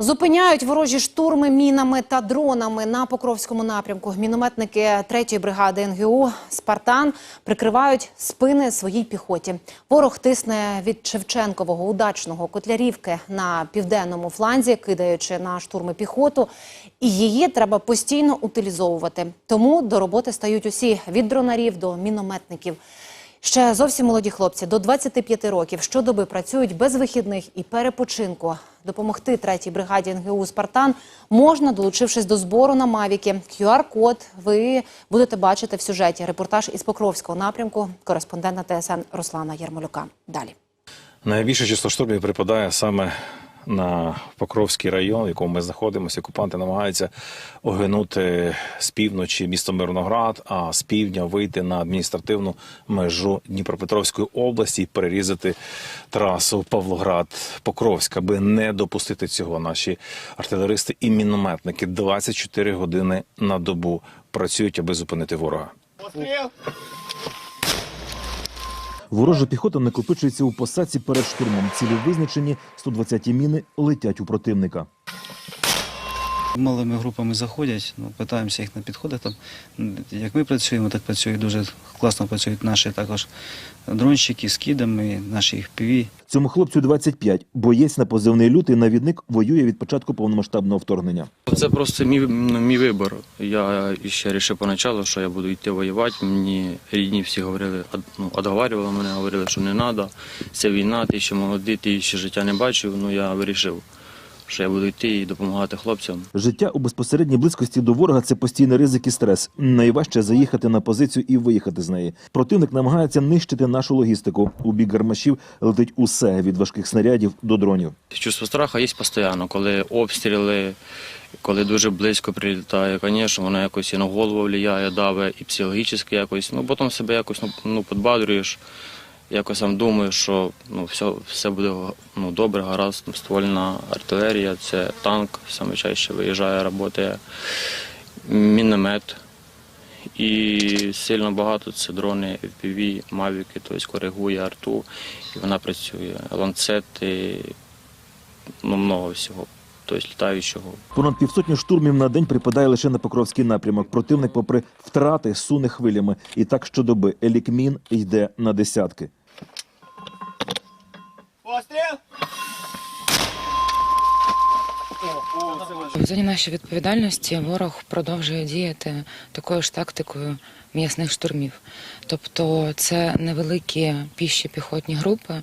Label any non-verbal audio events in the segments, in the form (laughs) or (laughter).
Зупиняють ворожі штурми мінами та дронами на Покровському напрямку. Мінометники 3-ї бригади НГУ «Спартан» прикривають спини своїй піхоті. Ворог тисне від Шевченкового удачного Котлярівки на південному фланзі, кидаючи на штурми піхоту. І її треба постійно утилізовувати. Тому до роботи стають усі – від дронарів до мінометників. Ще зовсім молоді хлопці до 25 років щодоби працюють без вихідних і перепочинку. Допомогти третій бригаді НГУ Спартан можна, долучившись до збору на Мавіки. QR-код ви будете бачити в сюжеті. Репортаж із Покровського напрямку. Кореспондента ТСН Руслана Єрмолюка. Далі. Найбільше число штурмів припадає саме на Покровський район, в якому ми знаходимося. Окупанти намагаються огинути з півночі місто Мирноград, а з півдня вийти на адміністративну межу Дніпропетровської області і перерізати трасу Павлоград-Покровськ, аби не допустити цього. Наші артилеристи і мінометники 24 години на добу працюють, аби зупинити ворога. Ворожа піхота накопичується у посадці перед штурмом. Цілі визначені 120-ті міни летять у противника. Малими групами заходять, ну, питаємося їх на підходи. Там, як ми працюємо, так працюють дуже класно працюють наші також дронщики з кідами, наші їх піві. Цьому хлопцю 25. Боєць на позивний лютий навідник воює від початку повномасштабного вторгнення. Це просто мій, ну, мій вибір. Я ще вирішив поначалу, що я буду йти воювати. Мені рідні всі говорили, ну, одговарювали мене, говорили, що не треба. Це війна, ти ще молодий, ти ще життя не бачив. Ну я вирішив, що я буду йти і допомагати хлопцям. Життя у безпосередній близькості до ворога це постійний ризик і стрес. Найважче заїхати на позицію і виїхати з неї. Противник намагається нищити нашу логістику. У бік гармашів летить усе від важких снарядів до дронів. Чувство страху є постійно, коли обстріли, коли дуже близько прилітає, звісно, воно якось і на голову впливає, даве, і психологічно якось. Ну, потім себе якось ну, ну, підбадрюєш, якось сам думаєш, що ну, все, все буде ну, добре, гаразд. Ствольна артилерія, це танк, саме виїжджає, працює міномет. І сильно багато це дрони FPV, мавіки, тобто коригує арту, і вона працює. Ланцети, ну много всього, тобто літаючого. Понад півсотні штурмів на день припадає лише на Покровський напрямок. Противник, попри втрати, суне хвилями. І так щодоби елікмін йде на десятки. В зоні нашої відповідальності ворог продовжує діяти такою ж тактикою м'ясних штурмів. Тобто це невеликі піші піхотні групи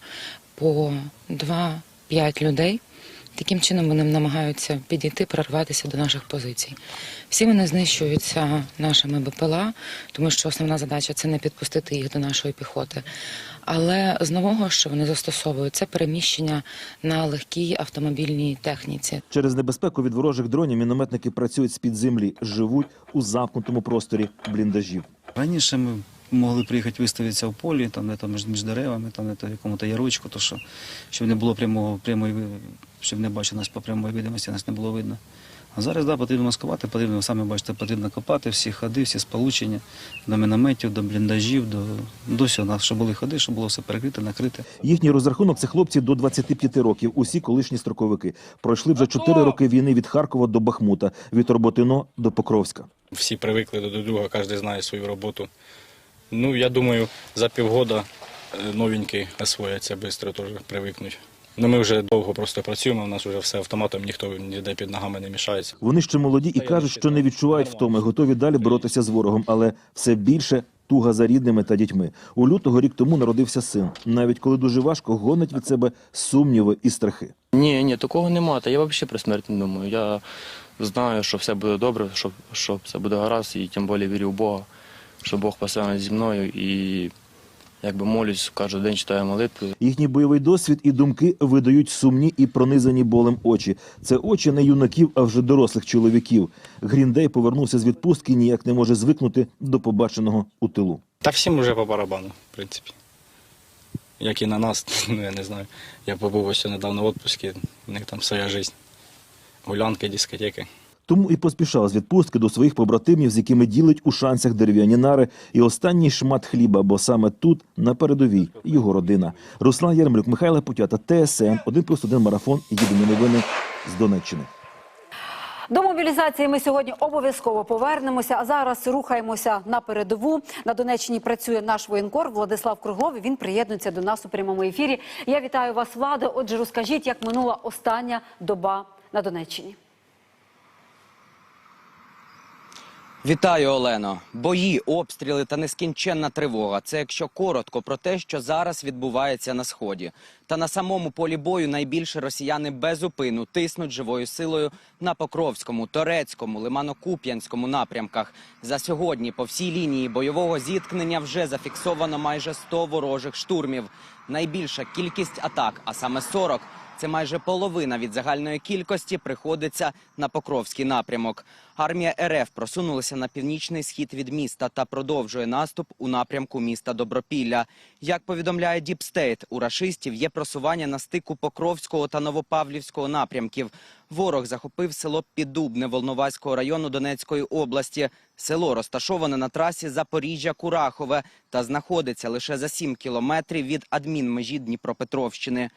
по 2-5 людей. Таким чином вони намагаються підійти, прорватися до наших позицій. Всі вони знищуються нашими БПЛА, тому що основна задача це не підпустити їх до нашої піхоти. Але з нового, що вони застосовують, це переміщення на легкій автомобільній техніці. Через небезпеку від ворожих дронів мінометники працюють з-під землі, живуть у замкнутому просторі бліндажів. Раніше ми могли приїхати виставитися в полі, там, де, між, між деревами, там, де, в якому-то ярочку, то що, щоб не було прямого, прямої, щоб не бачили нас по прямої видимості, нас не було видно. А зараз да, потрібно маскувати, потрібно, самі бачите, потрібно копати всі ходи, всі сполучення до мінометів, до бліндажів, до, до всього, щоб були ходи, щоб було все перекрите, накрите. Їхній розрахунок це хлопці до 25 років, усі колишні строковики. Пройшли вже 4 роки війни від Харкова до Бахмута, від Роботино до Покровська. всі привикли до друга, кожен знає свою роботу. Ну, я думаю, за півгода е, новенькі освояться швидко, теж привикнуть. Ну, ми вже довго просто працюємо, у нас вже все автоматом, ніхто ніде під ногами не мішається. Вони ще молоді і кажуть, що не відчувають втоми, готові далі боротися з ворогом, але все більше туга за рідними та дітьми. У лютого рік тому народився син. Навіть коли дуже важко, гонить від себе сумніви і страхи. Ні, ні, такого немає. Та я взагалі про смерть не думаю. Я знаю, що все буде добре, що, що все буде гаразд, і тим більше вірю в Бога, що Бог постійно зі мною і якби молюсь, кожен день читаю молитви. Їхній бойовий досвід і думки видають сумні і пронизані болем очі. Це очі не юнаків, а вже дорослих чоловіків. Гріндей повернувся з відпустки, ніяк не може звикнути до побаченого у тилу. Та всім вже по барабану, в принципі. Як і на нас, (laughs) ну я не знаю. Я побув ось недавно в відпустці, у них там своя життя. Гулянки, дискотеки. Тому і поспішав з відпустки до своїх побратимів, з якими ділить у шансах дерев'яні нари і останній шмат хліба, бо саме тут, на передовій, його родина. Руслан Ярмолюк, Михайло Путята, ТСН, 1+,1 марафон, єдині новини, з Донеччини. До мобілізації ми сьогодні обов'язково повернемося. А зараз рухаємося на передову. На Донеччині працює наш воєнкор Владислав Круглов. Він приєднується до нас у прямому ефірі. Я вітаю вас, Влада. Отже, розкажіть, як минула остання доба на Донеччині. Вітаю, Олено. Бої, обстріли та нескінченна тривога. Це якщо коротко про те, що зараз відбувається на сході. Та на самому полі бою найбільше росіяни без упину тиснуть живою силою на Покровському, Торецькому, Лимано-Куп'янському напрямках. За сьогодні по всій лінії бойового зіткнення вже зафіксовано майже 100 ворожих штурмів. Найбільша кількість атак, а саме 40, це майже половина від загальної кількості приходиться на Покровський напрямок. Армія РФ просунулася на північний схід від міста та продовжує наступ у напрямку міста Добропілля. Як повідомляє Діпстейт, у рашистів є просування на стику Покровського та Новопавлівського напрямків. Ворог захопив село Піддубне Волноваського району Донецької області. Село розташоване на трасі Запоріжжя-Курахове та знаходиться лише за 7 кілометрів від адмінмежі Дніпропетровщини.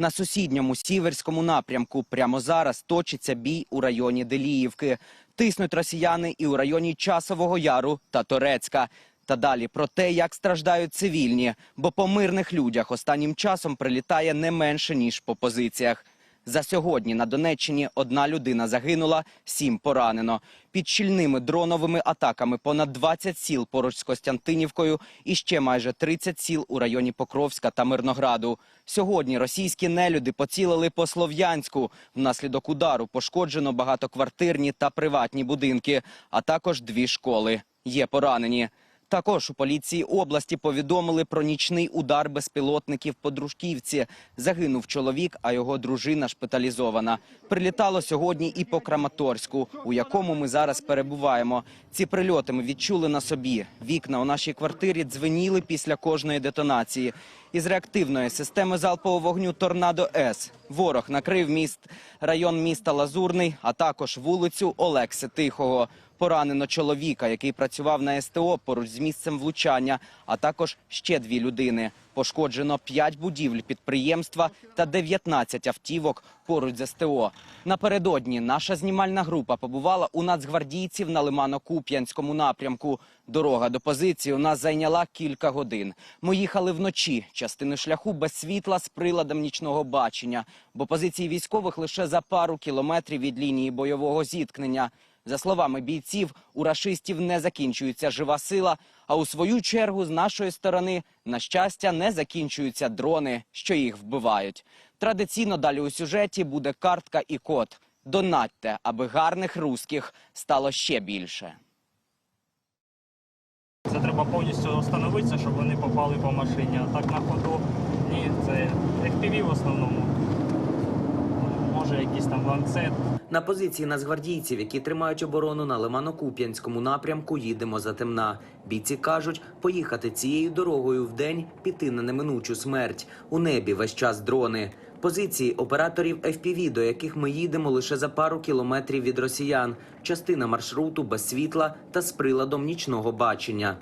На сусідньому сіверському напрямку прямо зараз точиться бій у районі Деліївки. Тиснуть росіяни і у районі Часового Яру та Торецька. Та далі про те, як страждають цивільні, бо по мирних людях останнім часом прилітає не менше ніж по позиціях. За сьогодні на Донеччині одна людина загинула, сім поранено. Під щільними дроновими атаками понад 20 сіл поруч з Костянтинівкою і ще майже 30 сіл у районі Покровська та Мирнограду. Сьогодні російські нелюди поцілили по Слов'янську. Внаслідок удару пошкоджено багатоквартирні та приватні будинки, а також дві школи. Є поранені. Також у поліції області повідомили про нічний удар безпілотників по Дружківці. Загинув чоловік, а його дружина шпиталізована. Прилітало сьогодні і по Краматорську, у якому ми зараз перебуваємо. Ці прильоти ми відчули на собі. Вікна у нашій квартирі дзвеніли після кожної детонації. Із реактивної системи залпового вогню Торнадо С ворог накрив міст, район міста Лазурний, а також вулицю Олекси Тихого. Поранено чоловіка, який працював на СТО поруч з місцем влучання, а також ще дві людини. Пошкоджено 5 будівель підприємства та 19 автівок поруч з СТО. Напередодні наша знімальна група побувала у нацгвардійців на Лимано-Куп'янському напрямку. Дорога до позиції у нас зайняла кілька годин. Ми їхали вночі, частину шляху без світла з приладом нічного бачення, бо позиції військових лише за пару кілометрів від лінії бойового зіткнення. За словами бійців, у рашистів не закінчується жива сила, а у свою чергу з нашої сторони, на щастя, не закінчуються дрони, що їх вбивають. Традиційно далі у сюжеті буде картка і код. Донатьте, аби гарних русських стало ще більше. Це треба повністю встановитися, щоб вони попали по машині. А так на ходу ні, це FPV в основному. Може якийсь там ланцет. На позиції нацгвардійців, які тримають оборону на Лимано-Куп'янському напрямку, їдемо за темна. Бійці кажуть, поїхати цією дорогою в день піти на неминучу смерть. У небі весь час дрони. Позиції операторів FPV, до яких ми їдемо лише за пару кілометрів від росіян. Частина маршруту без світла та з приладом нічного бачення.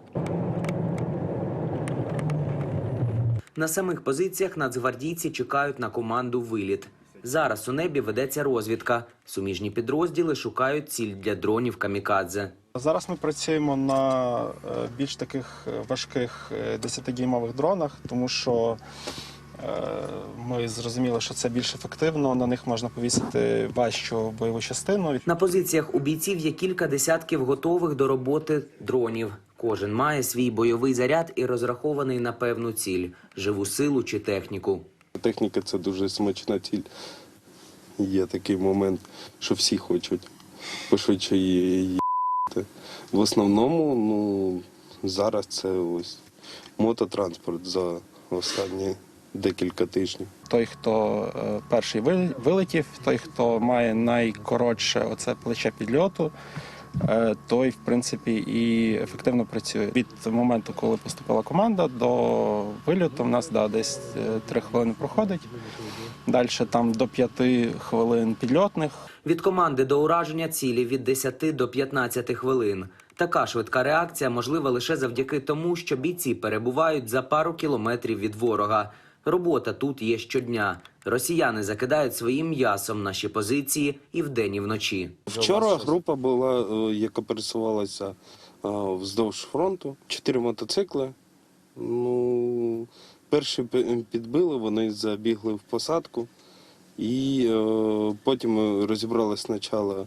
На самих позиціях нацгвардійці чекають на команду виліт. Зараз у небі ведеться розвідка. Суміжні підрозділи шукають ціль для дронів камікадзе. Зараз ми працюємо на е, більш таких е, важких е, 10-дюймових дронах, тому що е, ми зрозуміли, що це більш ефективно. На них можна повісити важчу бойову частину. На позиціях у бійців є кілька десятків готових до роботи дронів. Кожен має свій бойовий заряд і розрахований на певну ціль живу силу чи техніку. Техніка це дуже смачна ціль. Є такий момент, що всі хочуть пошвидше її. В основному, ну, зараз це ось мототранспорт за останні декілька тижнів. Той, хто е, перший вилетів, той, хто має найкоротше оце плече підльоту, той, в принципі, і ефективно працює. Від моменту, коли поступила команда, до вильоту в нас да, десь е, три хвилини проходить. Далі там до п'яти хвилин підльотних. Від команди до ураження цілі від 10 до 15 хвилин. Така швидка реакція можлива лише завдяки тому, що бійці перебувають за пару кілометрів від ворога. Робота тут є щодня. Росіяни закидають своїм м'ясом наші позиції і вдень, і вночі. Вчора група була, е, яка пересувалася е, вздовж фронту. Чотири мотоцикли. Ну, перші пі- підбили, вони забігли в посадку. І е, потім ми розібрали спочатку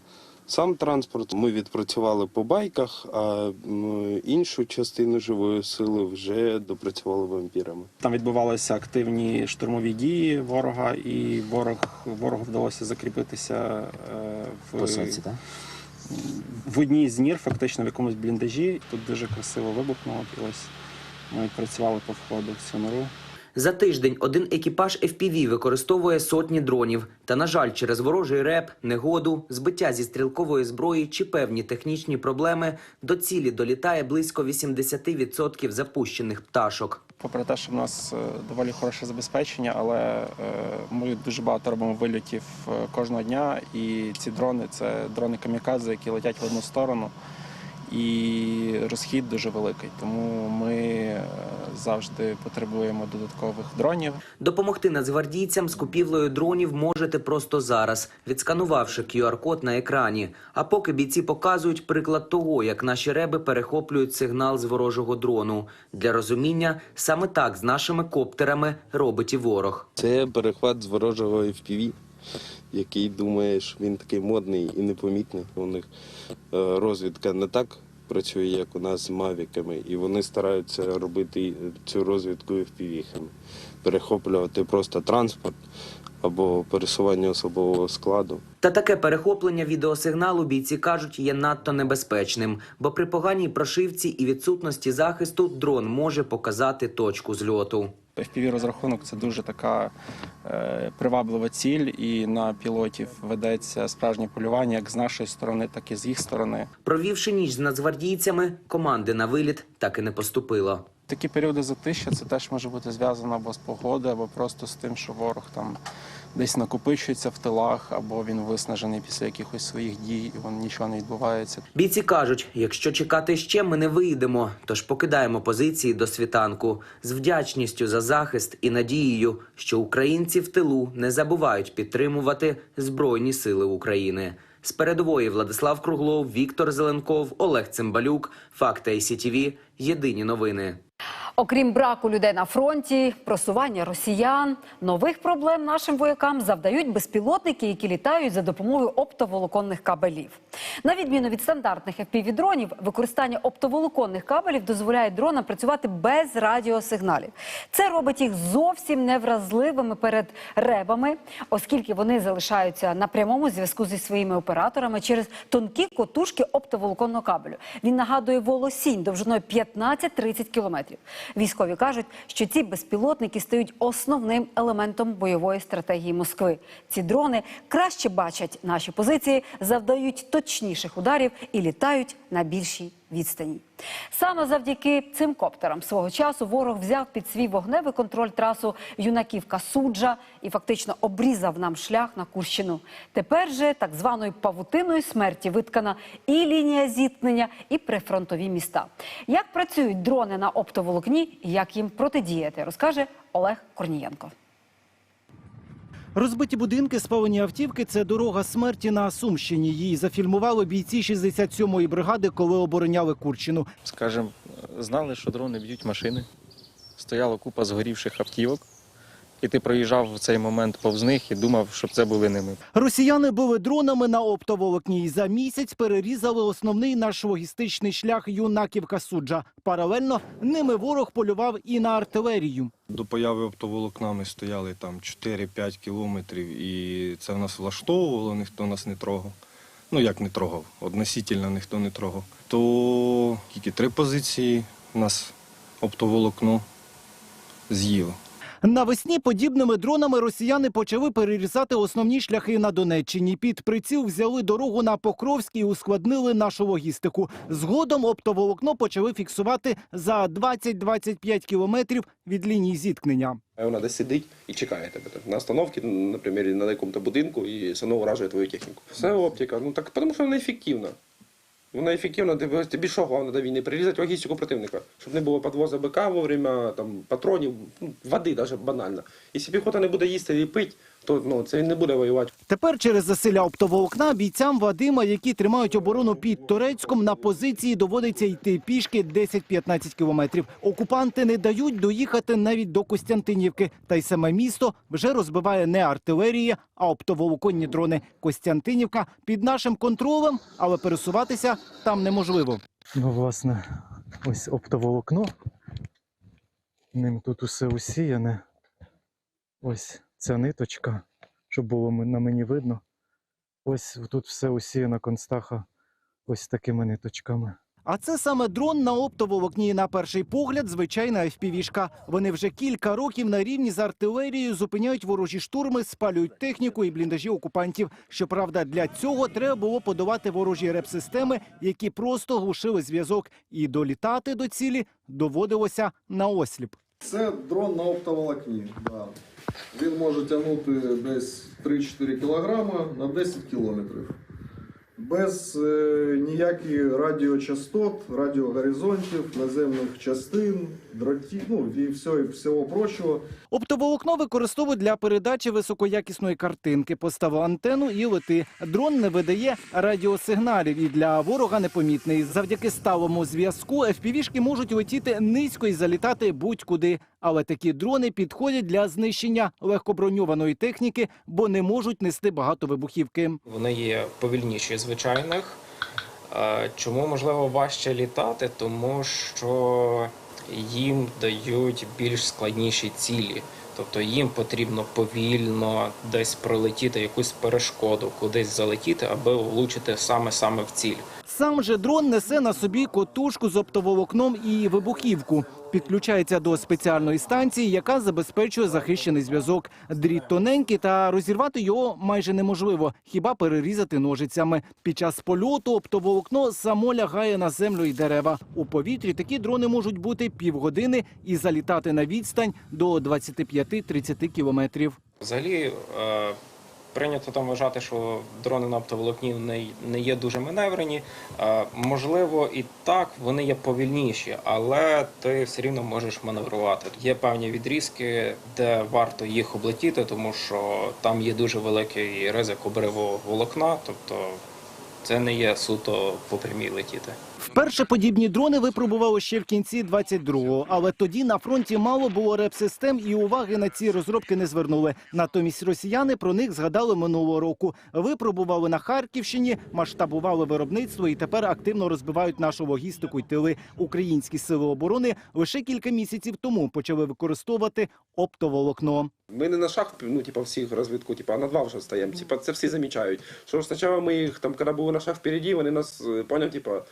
сам транспорт. Ми відпрацювали по байках, а іншу частину живої сили вже допрацювали вампірами. Там відбувалися активні штурмові дії ворога, і ворог ворогу вдалося закріпитися е, в так? в одній з нір, фактично в якомусь бліндажі. Тут дуже красиво вибухнуло. І ось ми відпрацювали по входу в цю нору. За тиждень один екіпаж FPV використовує сотні дронів. Та, на жаль, через ворожий реп, негоду, збиття зі стрілкової зброї чи певні технічні проблеми до цілі долітає близько 80% запущених пташок. Попри те, що в нас е, доволі хороше забезпечення, але е, ми дуже багато робимо вильотів е, кожного дня, і ці дрони це дрони камікадзе, які летять в одну сторону. І розхід дуже великий, тому ми е, завжди потребуємо додаткових дронів. Допомогти нацгвардійцям з купівлею дронів можете просто зараз, відсканувавши QR-код на екрані. А поки бійці показують приклад того, як наші реби перехоплюють сигнал з ворожого дрону. Для розуміння, саме так з нашими коптерами робить і ворог. Це перехват з ворожого FPV, який думає, що він такий модний і непомітний. У них е, розвідка не так працює, як у нас з мавіками, і вони стараються робити цю розвідку і впівіхами, перехоплювати просто транспорт або пересування особового складу. Та таке перехоплення відеосигналу бійці кажуть є надто небезпечним, бо при поганій прошивці і відсутності захисту дрон може показати точку зльоту. fpv розрахунок це дуже така е, приваблива ціль, і на пілотів ведеться справжнє полювання як з нашої сторони, так і з їх сторони. Провівши ніч з нацгвардійцями, команди на виліт так і не поступило. Такі періоди затища це теж може бути зв'язано або з погодою, або просто з тим, що ворог там десь накопичується в тилах, або він виснажений після якихось своїх дій, і вон нічого не відбувається. Бійці кажуть, якщо чекати ще, ми не вийдемо, тож покидаємо позиції до світанку з вдячністю за захист і надією, що українці в тилу не забувають підтримувати Збройні Сили України. З передової Владислав Круглов, Віктор Зеленков, Олег Цимбалюк, Факти ICTV, Єдині новини. Окрім браку людей на фронті, просування росіян, нових проблем нашим воякам завдають безпілотники, які літають за допомогою оптоволоконних кабелів. На відміну від стандартних FPV-дронів, використання оптоволоконних кабелів дозволяє дронам працювати без радіосигналів. Це робить їх зовсім невразливими перед ребами, оскільки вони залишаються на прямому зв'язку зі своїми операторами через тонкі котушки оптоволоконного кабелю. Він нагадує волосінь довжиною 15-30 кілометрів. Військові кажуть, що ці безпілотники стають основним елементом бойової стратегії Москви. Ці дрони краще бачать наші позиції, завдають точніших ударів і літають на більшій відстані. Саме завдяки цим коптерам свого часу ворог взяв під свій вогневий контроль трасу юнаківка суджа і фактично обрізав нам шлях на Курщину. Тепер же так званою павутиною смерті виткана і лінія зіткнення, і прифронтові міста. Як працюють дрони на оптоволокні і як їм протидіяти, розкаже Олег Корнієнко. Розбиті будинки, спалені автівки це дорога смерті на Сумщині. Її зафільмували бійці 67-ї бригади, коли обороняли Курщину. Скажем, знали, що дрони б'ють машини. Стояла купа згорівших автівок, і ти проїжджав в цей момент повз них і думав, щоб це були не ми. Росіяни били дронами на оптоволокні і за місяць перерізали основний наш логістичний шлях юнаківка суджа. Паралельно ними ворог полював і на артилерію. До появи оптоволокна ми стояли там 4-5 кілометрів, і це в нас влаштовувало, ніхто нас не трогав. Ну як не трогав, односительно ніхто не трогав. То тільки три позиції нас оптоволокно з'їло. Навесні подібними дронами росіяни почали перерізати основні шляхи на Донеччині. Під приціл взяли дорогу на Покровський і ускладнили нашу логістику. Згодом оптоволокно почали фіксувати за 20-25 кілометрів від лінії зіткнення. Вона десь сидить і чекає тебе на остановці, наприклад, на якому-то будинку і знову уражує твою техніку. Все оптика, ну так тому що вона ефективна. Вона ефективна, тобі- тобі що головне до війни? Прирізати логістику противника, щоб не було підвозу БК вовремя, там, патронів, ну, води навіть банально. Якщо піхота не буде їсти і пити, то ну, це він не буде воювати. Тепер через засилля оптоволокна бійцям Вадима, які тримають оборону під Турецьком, на позиції доводиться йти пішки 10-15 кілометрів. Окупанти не дають доїхати навіть до Костянтинівки. Та й саме місто вже розбиває не артилерія, а оптоволоконні дрони. Костянтинівка під нашим контролем, але пересуватися там неможливо. Ну, власне, ось оптоволокно. Ним тут усе усіяне. Ось ця ниточка, щоб було на мені видно. Ось тут все усіяно констаха ось такими ниточками. А це саме дрон на оптоволокні. На перший погляд, звичайна FPV-шка. Вони вже кілька років на рівні з артилерією зупиняють ворожі штурми, спалюють техніку і бліндажі окупантів. Щоправда, для цього треба було подавати ворожі реп-системи, які просто глушили зв'язок. І долітати до цілі доводилося на осліп. Це дрон на оптоволокні. Да. Він може тягнути десь 3-4 кілограма на 10 кілометрів. Без е, ніяких радіочастот, радіогоризонтів, наземних частин, дротів, ну і всього, всього прочого. Оптоволокно використовують для передачі високоякісної картинки. Поставив антенну і лети. Дрон не видає радіосигналів і для ворога непомітний. Завдяки сталому зв'язку FPV-шки можуть летіти низько і залітати будь-куди. Але такі дрони підходять для знищення легкоброньованої техніки, бо не можуть нести багато вибухівки. Вони є повільніші звичайних. Е, Чому можливо важче літати? Тому що їм дають більш складніші цілі. Тобто їм потрібно повільно десь пролетіти якусь перешкоду, кудись залетіти, аби влучити саме саме в ціль. Сам же дрон несе на собі котушку з оптоволокном і вибухівку. Підключається до спеціальної станції, яка забезпечує захищений зв'язок. Дріт тоненький, та розірвати його майже неможливо, хіба перерізати ножицями. Під час польоту оптоволокно само лягає на землю і дерева. У повітрі такі дрони можуть бути півгодини і залітати на відстань до 25-30 кілометрів. Взагалі е, прийнято там вважати, що дрони на оптоволокні не, не є дуже маневрені. Е, можливо, і так вони є повільніші, але ти все рівно можеш маневрувати. Є певні відрізки, де варто їх облетіти, тому що там є дуже великий ризик обриву волокна, тобто це не є суто по прямій летіти. Вперше подібні дрони випробували ще в кінці 22-го, але тоді на фронті мало було реп-систем і уваги на ці розробки не звернули. Натомість росіяни про них згадали минулого року. Випробували на Харківщині, масштабували виробництво і тепер активно розбивають нашу логістику й тили. Українські сили оборони лише кілька місяців тому почали використовувати оптоволокно. Ми не на шаг, ну, типа, всіх розвитку, типа, а на два вже стаємо. Типа, це всі замічають. Що спочатку ми їх, там, коли були на шаг впереді, вони нас, е, поняв, типа,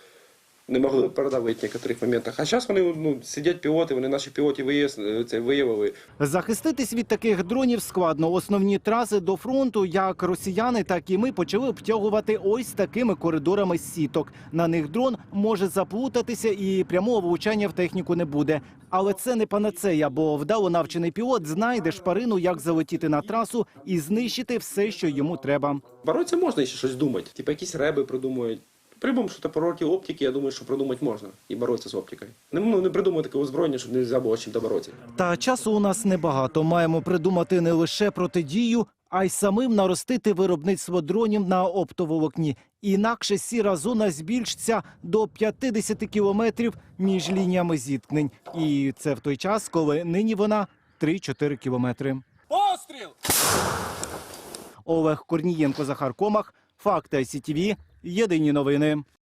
не могли передавити в некоторих моментах. А зараз вони ну, сидять пілоти, вони наші пілоти це виявили. Захиститись від таких дронів складно. Основні траси до фронту, як росіяни, так і ми почали обтягувати ось такими коридорами сіток. На них дрон може заплутатися і прямого влучання в техніку не буде. Але це не панацея, бо вдало навчений пілот знайде шпарину, як залетіти на трасу і знищити все, що йому треба. Боротися можна ще щось думати. Типа якісь реби придумують. Прибом, що проти оптики, я думаю, що придумати можна і боротися з оптикою. Не, ну, не придумати таке озброєння, щоб не можна було з чим боротися. Та часу у нас небагато. Маємо придумати не лише протидію, а й самим наростити виробництво дронів на оптоволокні. Інакше сіра зона збільшиться до 50 кілометрів між лініями зіткнень. І це в той час, коли нині вона 3-4 кілометри. Постріл! Олег Корнієнко, Захар Комах, Факти ICTV, Єдині новини.